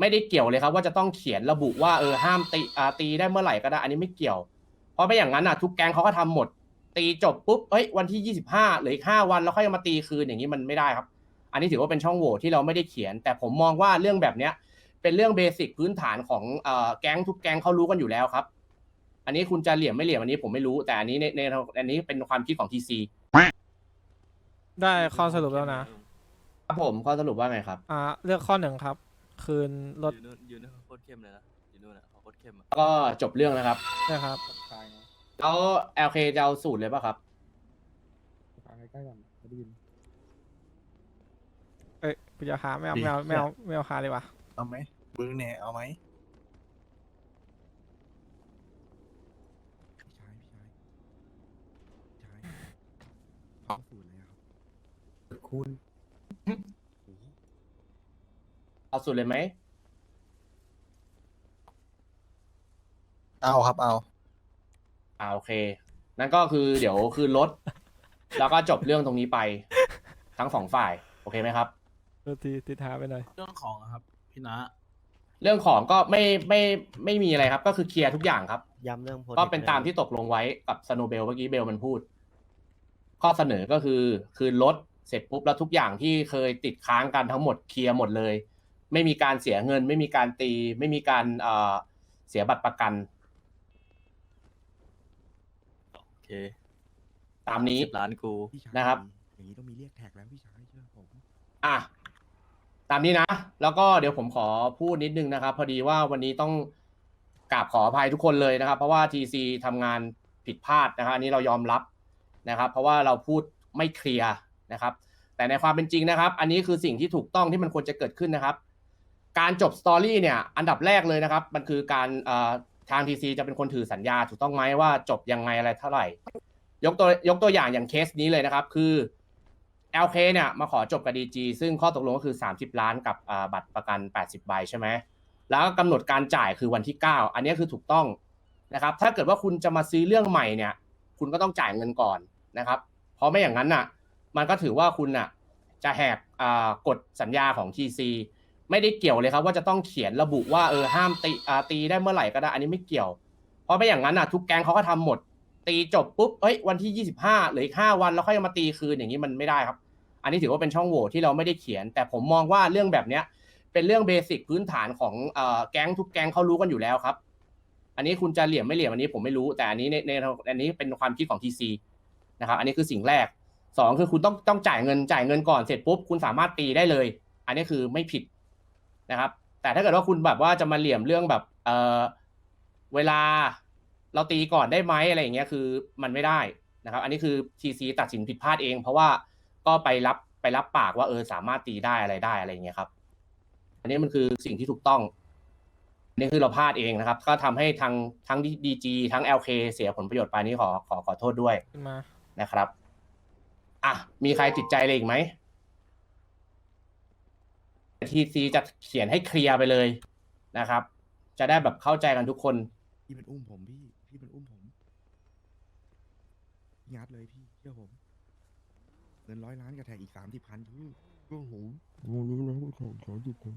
ไม่ได้เกี่ยวเลยครับว่าจะต้องเขียนระบุว่าเออห้ามตีอ่าตีได้เมื่อไหร่ก็ได้ อันนี้ไม่เกี่ยว เพราะไม่อย่างนั้นอะทุกแก๊งเขาก็ทำหมด ตีจบปุ๊บเอ้ยวันที่ยี่สิบห้าหรืออีกห้าวันแล้วค่อยมาตีคืนอย่างนี้มันไม่ได้ครับ อันนี้ถือว่าเป็นช่องโหว่ที่เราไม่ได้เขียน แต่ผมมองว่าเรื่องแบบเนี้ย เป็นเรื่องเบสิกพื้นฐานของเอ่อแก๊งทุกแก๊งเขารู้กันอยู่แล้วครับ อันนี้คุณจะเหลี่ยมไม่เหลี่ยมอันนี้ผมไม่รู้แต่อันนี้ในในอันนี้เป็นความคิดของทีซีได้ข้อสรุปแล้วนะ ครับผมข้อสรุปว่าไงครับ อ่าเลือกข้อหนึ่งครับ คืนรถอยู่นู่นอยู่นู่นเขาโคตรเข้มเลยนะอยู่นู่นอะเขาโคตรเข้มอะก็จบเรื่องนะครับ นะครับ แล้ว LK จะเอาสูตรเลยป่ะครับเอ้ยกูจะหาไม่เอาไม่เอาไม่เอาไม่เอาหาเลยว่ะเอาไหมบึ้งเนี่ยเอาไหมพี่ชายพี่ชายพี่ชายเอาสูตรเลยครับ คุณเอา สูตรเลยไหมเอาครับเอา อ่าโอเคนั่นก็คือเดี๋ยวคืนรถ แล้วก็จบเรื่องตรงนี้ไป ทั้งสองฝ่าย โอเคไหมครับ โทษทีติดหาไปหน่อย เรื่องของอะครับ พี่นะเรื่องของก็ไม่ไม่ไม่มีอะไรครับ ก็คือเคลียร์ทุกอย่างครับ ย้ำเรื่องโพก็เป็นตามที่ตกลงไว้กับสโนเบลเมื่อกี้เบลมันพูด ข้อเสนอก็คือคืนรถเสร็จปุ๊บแล้วทุกอย่างที่เคยติดค้างกันทั้งหมดเคลียร์หมดเลย ไม่มีการเสียเงิน ไม่มีการตี ไม่มีการเอ่อเสียบัตรประกันโอเคตามนี้ สิบล้านกู พี่ชายนะครับ อย่างนี้ต้องมีเรียกแท็กแล้วพี่ชายเชื่อผม อะตามนี้นะ แล้วก็เดี๋ยวผมขอพูดนิดนึงนะครับ พอดีว่าวันนี้ต้องกราบขออภัยทุกคนเลยนะครับ เพราะว่า TC ทำงานผิดพลาดนะครับอันนี้เรายอมรับนะครับ เพราะว่าเราพูดไม่เคลียร์นะครับ แต่ในความเป็นจริงนะครับ อันนี้คือสิ่งที่ถูกต้องที่มันควรจะเกิดขึ้นนะครับ การจบสตอรี่เนี่ยอันดับแรกเลยนะครับ มันคือการเอ่อทาง TC จะเป็นคนถือสัญญาถูกต้องไหมว่าจบยังไงอะไรเท่าไหร่ ยกตัวยกตัวอย่างอย่างเคสนี้เลยนะครับ คือ LK เนี่ยมาขอจบกับ DG ซึ่งข้อตกลงก็คือ 30 ล้านกับอ่าบัตรประกัน 80ใบใช่ไหมแล้วก็กำหนดการจ่ายคือวันที่ 9 อันนี้คือถูกต้องนะครับ ถ้าเกิดว่าคุณจะมาซื้อเรื่องใหม่เนี่ย คุณก็ต้องจ่ายเงินก่อนนะครับ เพราะไม่อย่างนั้นน่ะ มันก็ถือว่าคุณน่ะจะแหกอ่ากฎสัญญาของ TC ไม่ได้เกี่ยวเลยครับว่าจะต้องเขียนระบุว่าเออห้ามตีอ่าตีได้เมื่อไหร่ก็ได้ อันนี้ไม่เกี่ยว เพราะไม่อย่างนั้นน่ะทุกแก๊งเขาก็ทำหมด ตีจบปุ๊บเอ้ยวันที่ 25หรืออีก5วันแล้วค่อยมาตีคืนอย่างนี้มันไม่ได้ครับ อันนี้ถือว่าเป็นช่องโหว่ที่เราไม่ได้เขียน แต่ผมมองว่าเรื่องแบบเนี้ย เป็นเรื่องเบสิกพื้นฐานของเอ่อแก๊งทุกแก๊งเขารู้กันอยู่แล้วครับ อันนี้คุณจะเหลี่ยมไม่เหลี่ยมอันนี้ผมไม่รู้ แต่อันนี้ในในอันนี้เป็นความคิดของ TC นะครับ อันนี้คือสิ่งแรกสองคือคุณต้องต้องจ่ายเงินจ่ายเงินก่อนเสร็จปุ๊บคุณสามารถตีได้เลย อันนี้คือไม่ผิด นะครับ แต่ถ้าเกิดว่าคุณแบบว่าจะมาเหลี่ยมเรื่องแบบเออเวลาเราตีก่อนได้ไหมอะไรอย่างเงี้ยคือมันไม่ได้นะครับ อันนี้คือ TC ตัดสินผิดพลาดเอง เพราะว่าก็ไปรับไปรับปากว่าเออสามารถตีได้อะไรได้อะไรอย่างเงี้ยครับ อันนี้มันคือสิ่งที่ถูกต้องอันนี่คือเราพลาดเองนะครับ ก็ทำให้ทางทั้งดีจีทั้ง LK เสียผลประโยชน์ไปนี่ขอขอขอโทษด้วยขึ้นมานะครับ อะมีใครติดใจอะไรอีกไหม ทีซีจะเขียนให้เคลียร์ไปเลยนะครับ จะได้แบบเข้าใจกันทุกคน พี่เป็นอุ้มผมพี่ พี่เป็นอุ้มผมพี่งัดเลยพี่เชื่อผมเงินร้อยล้านกับแท็กอีกสามสิบพันพี่เชื่อผมงงรู้แล้วของสองสิบคน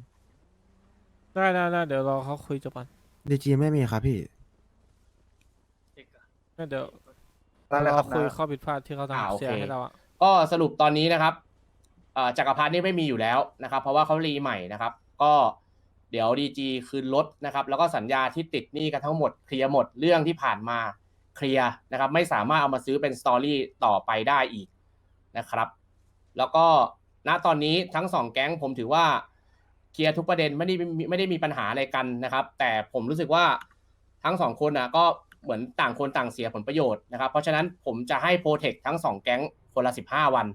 ได้ได้ได้เดี๋ยวรอเขาคุยจบก่อนดีจีไม่มีครับพี่ งั้นเดี๋ยวได้แล้วรครัอบคุยนะ ข้อผิดพลาดที่เขาอ่าทำโอเสียเคให้เราอะ ก็สรุปตอนนี้นะครับ เอ่อจักรพรรดินี่ไม่มีอยู่แล้วนะครับ เพราะว่าเขารีใหม่นะครับ ก็เดี๋ยวดีจีคืนรถนะครับ แล้วก็สัญญาที่ติดหนี้กันทั้งหมดเคลียร์หมดเรื่องที่ผ่านมาเคลียร์นะครับ ไม่สามารถเอามาซื้อเป็นสตอรี่ต่อไปได้อีกนะครับ แล้วก็ณตอนนี้ทั้งสองแก๊งผมถือว่าเคลียร์ทุกประเด็นไม่ได้ไม่ได้มีปัญหาอะไรกันนะครับ แต่ผมรู้สึกว่าทั้งสองคนนะก็เหมือนต่างคนต่างเสียผลประโยชน์นะครับ เพราะฉะนั้นผมจะให้โปรเทคทั้งสองแก๊งคนละสิบห้าวัน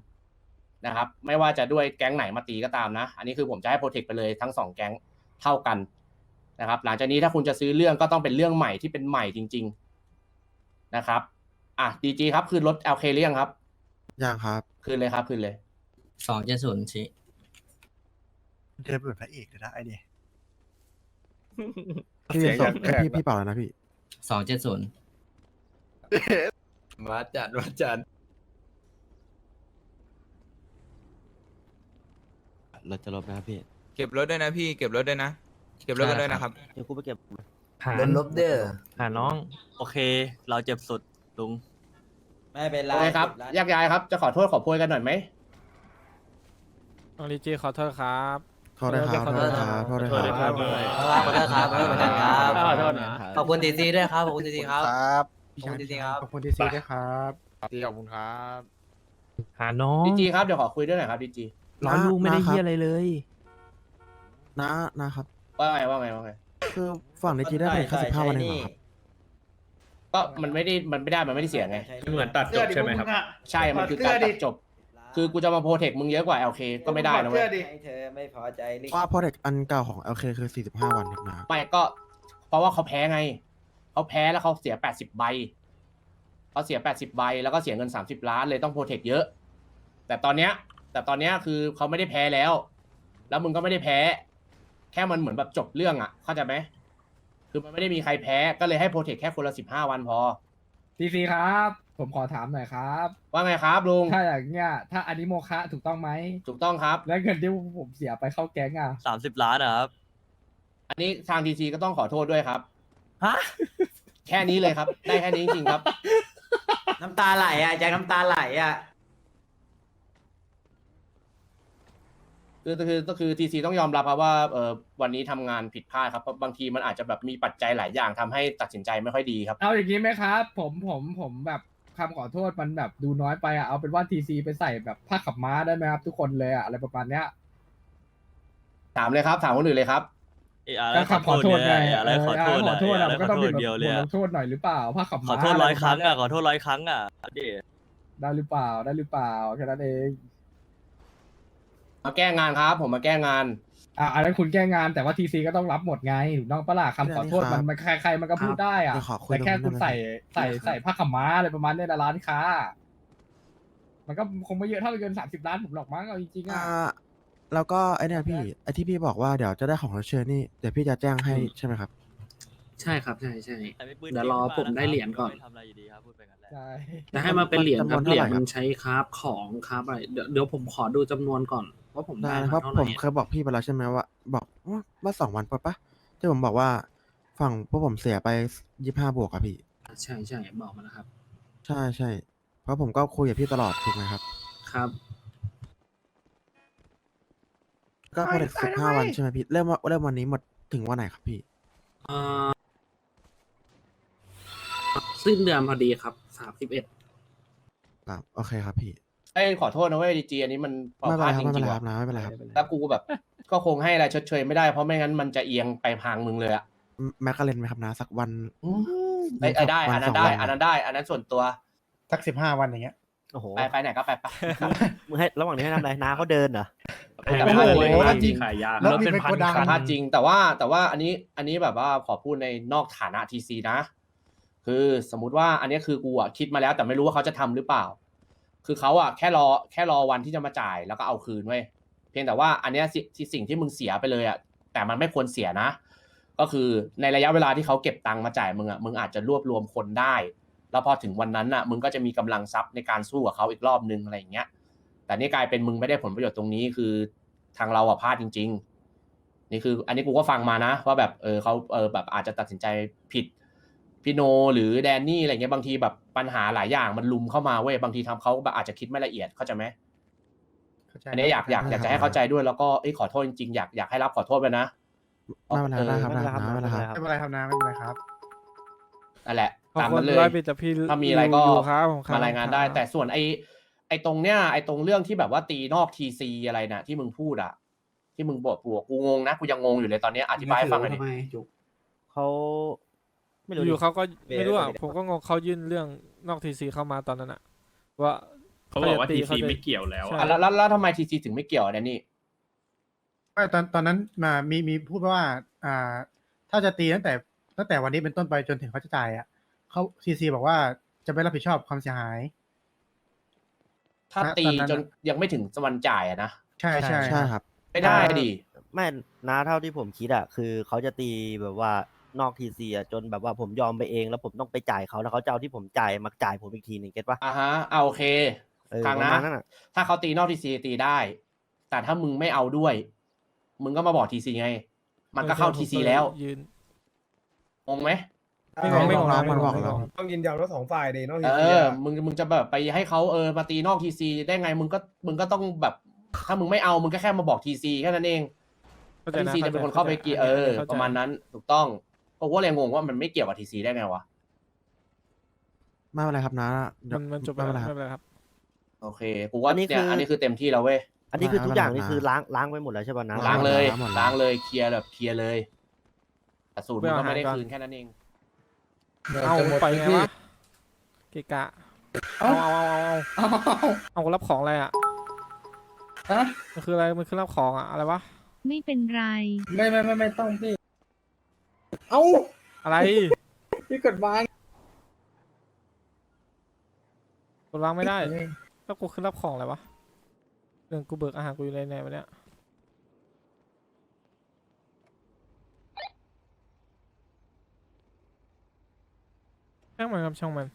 นะครับ ไม่ว่าจะด้วยแก๊งไหนมาตีก็ตามนะ อันนี้คือผมจะให้โปรเทคไปเลยทั้งสองแก๊งเท่ากันนะครับ หลังจากนี้ถ้าคุณจะซื้อเรื่องก็ต้องเป็นเรื่องใหม่ที่เป็นใหม่จริง ๆนะครับ อะดีจีครับคืนรถ LK เรียงครับ ยังครับคืนเลยครับคืนเลย สองเจ็ดศูนย์ชิเดินเป็นพระเอกเลยนะไอเดียเสียงอย่างแขกพี่พี่เป่าแล้วนะพี่สองเจ็ดศูนย์มาจัดมาจัด รถจะลบนะครับพี่เก็บรถด้วยนะพี่เก็บรถด้วยนะ เก็บรถกันด้วยนะครับ เดี๋ยวกูไปเก็บโดนลบเด้อหาน้อง โอเค เราเจ็บสุดลุง ไม่เป็นไรโอเคครับแยกย้ายครับ จะขอโทษขอโพยกันหน่อยไหม น้องลีจีขอโทษครับ โทษด้วยครับขอโทโทษษด้วยคครัรับบโทษด้วยครับ ขอโทษครับขอโทษเหมือนกันครับขอโทษนะ ขอบคุณทีซีด้วยครับขอบคุณทีซีครับครับขอบคุณทีซีครับขอบคุณทีซีด้วยครับทีขอบคุณครับ หาน้องดีจีครับเดี๋ยวขอคุยด้วยหน่อยครับดีจี ร้อยลูกไม่ได้นะครับเฮียอะไรเลย นะนะครับ ว่าไงว่าไงว่าไงคือฝั่งในจีได้ไปแค่สิบห้าวันเองเหรอครับ ก็มันไม่ได้มันไม่ได้มันไม่ได้เสียไงเหมือนตัดจบใช่ไหมครับ ใช่ มันคือการตัดจบ คือกูจะมาโปรเทคมึงเยอะกว่า LK ก็ไม่ได้นะเว้ยให้เธอไม่พอใจลิว่าพอเด็กอันเก่าของ LK คือ 45 วันครับนะ ไม่ก็ เพราะว่าเขาแพ้ไง เขาแพ้แล้วเขาเสีย 80 ใบ เขาเสีย 80 ใบ แล้วก็เสียเงิน 30 ล้านเลยต้องโปรเทคเยอะ แต่ตอนเนี้ย แต่ตอนเนี้ยคือเขาไม่ได้แพ้แล้ว แล้วมึงก็ไม่ได้แพ้ แค่มันเหมือนแบบจบเรื่องอะ เข้าใจไหมคือมันไม่ได้มีใครแพ้ก็เลยให้โปรเทคแค่คนละ15วันพอทีซีครับ ผมขอถามหน่อยครับ ว่าไงครับลุงถ้าอย่างเงี้ยถ้าอันนี้โมฆะถูกต้องไหม ถูกต้องครับ แล้วเงินที่ผมเสียไปเข้าแก๊งอะ สามสิบล้านนะครับ อันนี้ทางทีซีก็ต้องขอโทษด้วยครับ ฮะ แค่นี้เลยครับ ได้แค่นี้จริงๆครับ น้ำตาไหลอะแจ็คน้ำตาไหลอะ คือคือก็คือทีซีต้องยอมรับครับว่าเออวันนี้ทำงานผิดพลาดครับเพราะบางทีมันอาจจะแบบมีปัจจัยหลายอย่างทำให้ตัดสินใจไม่ค่อยดีครับ เอาอย่างนี้ไหมครับ ผมผมผมแบบคำขอโทษมันแบบดูน้อยไปอะเอาเป็นว่าทีซีไปใส่แบบผ้าขับม้าได้ไหมครับ ทุกคนเลยอะอะไรประมาณเนี้ย ถามเลยครับ ถามคนอื่นเลยครับ เอออะไรก็ขอคำขอโทษไงเนี่ยอะไรขอโทษเขอโทษอะอะไรมันขก็อต้องโทมีษแบบเดียวบเลยทลอะงโทษหน่อยหรือเปล่าผ้าขับขม้าอโทษร้อยครั้งะไปะมาณอะขอโทษร้อยครั้งอะดิได้หรือเปล่าได้หรือเปล่าแค่นั้นเอง มาแก้งานครับ ผมมาแก้งาน อะอันนั้นคุณแก้งานแต่ว่าทีซีก็ต้องรับหมดไงถูกต้องปะล่ะคำขอโทษมันมันใครๆมันก็พูดได้อะเดี๋ยวขอคุยแต่แค่ตรงนั้นคุณใส่ได้ไหมใส่ใส่ผ้าขาวม้าอะไรประมาณเนี้ยนะร้านค้า มันก็คงไม่เยอะเท่าเงินสามสิบล้านผมหรอกมั้งเอาจริงๆอะ อ่าแล้วก็ไอเนี่ยพี่ไอที่พี่บอกว่าเดี๋ยวจะได้ของรับเชิญนี่เดี๋ยวพี่จะแจ้งให้ใช่ไหมครับ ใช่ครับใช่ใช่ แต่ไม่ปืนเดี๋ยวรอผมได้เหรียญก่อน ไม่ทำอะไรอยู่ดีครับพูดไปงั้นแหละใช่ แต่ให้มาเป็นเหรียญครับจำนวนเหรียญเท่าไหร่ครับ มันใช้คราฟของคราฟอะไรเดี๋ยวเดี๋ยวผมขอดูจำนวนก่อน ว่าผมได้ได้นะมาเพราะเท่าไหผร่มเคยบอกพี่ไปแล้วใช่ไหมว่า บอกว่าว่าสองวันปะปะที่ผมบอกว่าฝั่งพวกผมเสียไปยี่ห้าบวกอะพี่ใช่ใช่บอกมาแล้วครับ ใช่ใช่เพราะผมก็คุยกับพี่ตลอดถูกไหมครับ ครับ ก็พอเด็กสิบห้าวันใช่ไหมพี่เริ่มว่าเริ่มวันนี้หมดถึงวันไหนครับพี่เอ่อสิ้นเดือนพอดีครับสามสิบเอ็ด ครับ โอเคครับพี่ ไอ้ยขอโทษนะเว้ยดีจีอันนี้มันไม่เป็นพไรลาดครับจไม่เป็นริงไรๆครัว่ะบนะไม่เป็นไรครับแล้วกูแบบ ก็คงให้อะไรชดเชยไม่ได้เพราะไม่งั้นมันจะเอียงไปพังมึงเลยอะแม็กกาเลนไหมครับนะสักวัน อืมไอ้ยไอ้ได้วัอันนั้นสงได้วัอันนั้นได้ อันนั้นส่วนตัวสักสิบห้าวันอย่างเงี้ย โอ้โหไปไปไหนก็ไปไป มึงให้ระหว่างนี้ให้ทำอะไรน้าเขาเดินเหรอแต่พลาดจริงโอ้โหพลาดจริง ขายยากรถมีเป็นโกดังพลาดจริงแต่ว่าแต่ว่าอันนี้อันนี้แบบว่าขอพูดในนอกฐานะทีซีนะ คือสมมุติว่าอันนี้คือกูอะคิดมาแล้วแต่ไม่รู้ว่าเขาจะทำหรือเปล่า คือเขาอะแค่รอแค่รอวันที่จะมาจ่ายแล้วก็เอาคืนเว้ยเพียงแต่ว่าอันเนี้ยสิที่สิ่งที่มึงเสียไปเลยอะแต่มันไม่ควรเสียนะ ก็คือในระยะเวลาที่เขาเก็บตังค์มาจ่ายมึงอะมึงอาจจะรวบรวมคนได้ แล้วพอถึงวันนั้นอะมึงก็จะมีกำลังทรัพย์ในการสู้กับเขาอีกรอบนึงอะไรอย่างเงี้ย แต่นี่กลายเป็นมึงไม่ได้ผลประโยชน์ตรงนี้คือทางเราอะพลาดจริง ๆ นี่คือ อันนี้กูก็ฟังมานะ ว่าแบบเออเขาเออแบบอาจจะตัดสินใจผิดพี่โนหรือแดนนี่อะไรเงี้ยบางทีแบบ ปัญหาหลายอย่างมันลุมเข้ามาเว้ยบางทีทำเขาแบบอาจจะคิดไม่ละเอียดเข้าใจไหมอันนี้อยากอยากอยากจะให้เข้าใจด้วยแล้วก็เอ้ยขอโทษจริงๆอยากอยากให้รับขอโทษไปนะไม่เป็นไรได้ครับไม่ได้เป็นไรคครัรับบไม่ได้เป็นไรครับครับไม่เป็นไรครับนะไม่เป็นไรครับนั่นแหละขอบตามคุนั้ณนเลร้อยยปีแต่พี่ถ้ามีอะไรก็ยู่ครับผมครับมารายงานได้ครับแต่ส่วนไอไอตรงเนี้ยไอตรงเรื่องที่แบบว่าตีนอกทีซีอะไรนะที่มึงพูดอะที่มึงบอกปวกกูงงนะกูยังงงอยู่เลยตอนเนี้ยอธิบายให้ฟังหน่อยดิเขา ไม่รู้ดิอยู่เขาก็เวรไม่รู้อะเวรผมก็งงเขายื่นเรื่องนอกทีซีเข้ามาตอนนั้นอะ ว่าเขาบอกว่าจะทีเขาซีจะไม่เกี่ยวแล้วใช่อะ อะแล้วแล้วแล้วทำไมทีซีถึงไม่เกี่ยวอะแดนนี่ไม่ตอนตอนนั้นมามีมีพูดว่า อ่า ถ้าจะตีตั้งแต่ตั้งแต่วันนี้เป็นต้นไปจนถึงเขาจะจ่ายอะเขาซีซีบอกว่าจะไม่รับผิดชอบความเสียหาย ถ้าณตีตอนนั้น จนอะยังไม่ถึงวันจ่ายอะนะใช่ใช่ใช่ครับ ไม่ได้ดิ ไม่น้าเท่าที่ผมคิดอะคือเขาจะตีแบบว่า นอกทีซีอะจนแบบว่าผมยอมไปเองแล้วผมต้องไปจ่ายเขาแล้วเขาจะเอาที่ผมจ่ายมาจ่ายผมอีกทีหนึ่งเก็ตปะอ่าฮะเอาโอเคเออฟังประนะ มาณนั้นอะถ้าเขาตีนอกทีซีตีได้ แต่ถ้ามึงไม่เอาด้วย มึงก็มาบอกทีซีไง มันก็เข้าทีซีแล้วยืน งงไหมไม่งงไม่งงน้องไม่มันงงบอกไม่งแล้วงต้องยินยอมทั้งสองฝ่ายดีนอกเอทีซีอมึงมึงจะแบบไปให้เขาเออมาตีนอกทีซีได้ไง มึงก็มึงก็ต้องแบบ ถ้ามึงไม่เอามึงก็แค่มาบอกทีซีแค่นั้นเองเข้าใจทีนะซีจะเป็นคนเข้าไปเกี่ยวเออ ประมาณนั้นถูกต้อง เพราะว่าเลยงงว่ามันไม่เกี่ยวกับทีซีได้ไงวะ ไม่เป็นไรครับนะเดี๋ยมัวนมันจบไม่แล้วเป็นไรครับไม่เป็นไรครับ โอเค กูว่าอันนี้เนี่ยคืออัอันนี้คือเต็มที่แล้วเว้ย อันนี้คือทุกอย่างนี่ไม่คือเป็นไรล้างล้างไปหมดแล้วใช่ป่ะนะ ล้างเลย หมดแล้ว ล้างเลย เคลียร์แบบเคลียร์เลยแต่สูตรมึงก็ไม่ได้ไปเอาอาหารก่อนคืนแค่นั้นเอง เอาไปไงวะเกะกะเอาเอาเอาเอาเอาเอารับของอะไรอะมันคืออะไรมันคือรับของอะอะไรวะไม่เป็นไร ไม่ไม่ไม่ไม่ต้องพี่ เอ้าอะไรพี่กดวางกดวางไม่ได้ แล้วกูขึ้นรับของอะไรวะเรื่องกูเบิกอาหารกูอยู่ในไหนวะเนี่ยช่างมันครับช่างมัน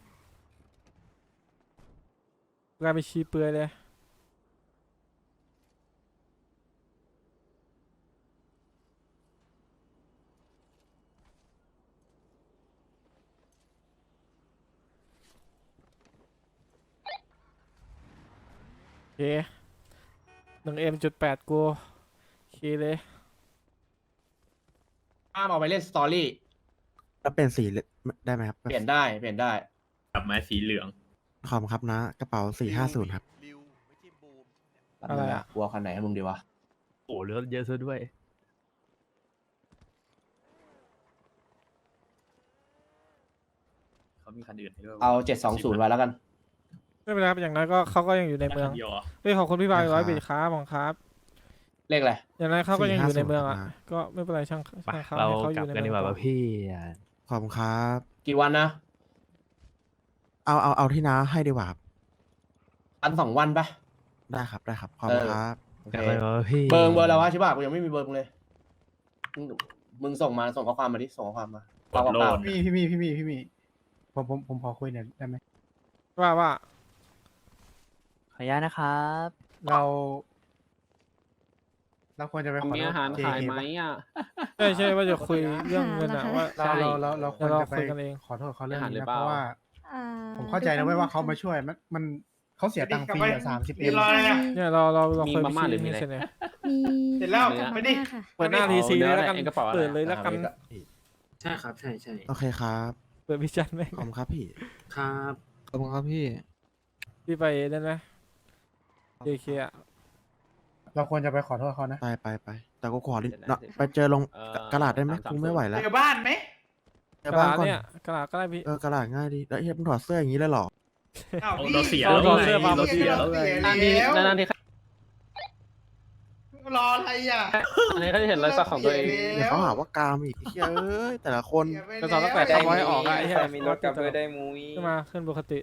กลายเป็นชีเปลือยเลย หนึ่งเอ็มจุดแปดกูโอเคเลยห้ามเอาไปเล่นสตอรี่แล้วเป็นสีได้ไหมครับเปลี่ยนได้เปลี่ยนได้กลับไม้สีเหลืองขอบคุณครับนะ กระเป๋าสี่ห้าศูนย์ครับ อะไรอะกลัวคันไหนให้มึงดีวะโอ้เลือดเยอะซะด้วย เขามีคันอื่นให้ด้วยวะเอาเจ็ดสองศูนย์ไว้แล้วกัน ไม่เป็นไรครับอย่างน้อยก็เขาก็ยังอยู่ในเมืองคัดียวหรเฮ้ยขอบคุณพี่บายได้ครับร้อยบิตครับของครับ เลขอะไรอย่างน้อยเขาก็ยังอยู่ในเมืองอะ450นะก็ไม่เป็นไรช่างช่างเขาเราให้เขาอกลับยู่ในกันเมืดีองกว่าต่อป่ะพี่ขอบคุณครับ กี่วันนะเอาเอาเอาที่น้าให้ดีกว่าครับอันสองวันปะ ได้ครับได้ครับขอบคุณเออ ครับ โอกเคลับกันดีกว่าป่ะพี่เบอร์เบอร์แล้ววะใช่ป่ะกูยังไม่มีเบอร์มึงเลยมึงมึงส่งมาส่งข้อความมาดิส่งข้อความมากดโลดพี่พี่มีพี่มีพี่มีผมผมผมขอคุยหน่อยได้ไหมว่าว่า ขออนุญาตนะครับ เรา เราควรจะไปขอโทมีษอาหาร JK ขายไหมปะอะ ใช่ใช่ว่าจะคุยเรื่องเงินอะว่า เราเราเราเราควรเดี๋ยวเราจะไปคุยกันเอง ขอโทษเขาเรื่องอาหารหรืนี้อนะเปล่าเพราะว่าผมเข้าใจนะเว้ยว่าเขามาช่วยมันมันเขาเสียตังค์ฟรีอะสามสิบเอ็ม เนี่ยเราเราเรามีคุยมาม่าหรือมีอะไร เสร็จเลยมีเสร็จแล้วกับไปดิม่าค่ะ เปิดหน้าทีซีเลยแล้วกันเดี๋ยวเอาในกระเป๋าอะไร เปิดเลยแล้วกันใช่ครับ ใช่ใช่โอเคครับเปิดพิจันไหมขอบคุณครับพี่ ครับ ขอบคุณครับพี่ พี่ไปได้ไหม เอเคอะเราควรจะไปขอโทษเขานะ ไปไปไปแต่ก็ขอดิเนาะไปเจอลงเอ่อกระดาษได้ไหมสามสามกูไม่ไหวแล้วเจอบ้านไหมเจอกระบ้านดาษก่อนเนี่ยกระดาษก็ได้พี่ เออกระดาษง่ายดีแล้วเฮียมึงถอดเสื้ออย่างนี้เลยเหรออ้าวเอาพี่เราเสียเอาแล้วเสื้อไงมาเราเสียแล้วไง นานทีนานทีรออะไรอะอันนี้เขาจะเห็นรอยสักของตัวเอง เดี๋ยวเขาหาว่ากามอีกเฮียเอ้ยแต่ละคนกระสอบตั้งแต่ทำไว้ออกอะไอ้เหี้ย มีรถกลับด้วยได้มุ้ย ขึ้นมาขึ้นปกติ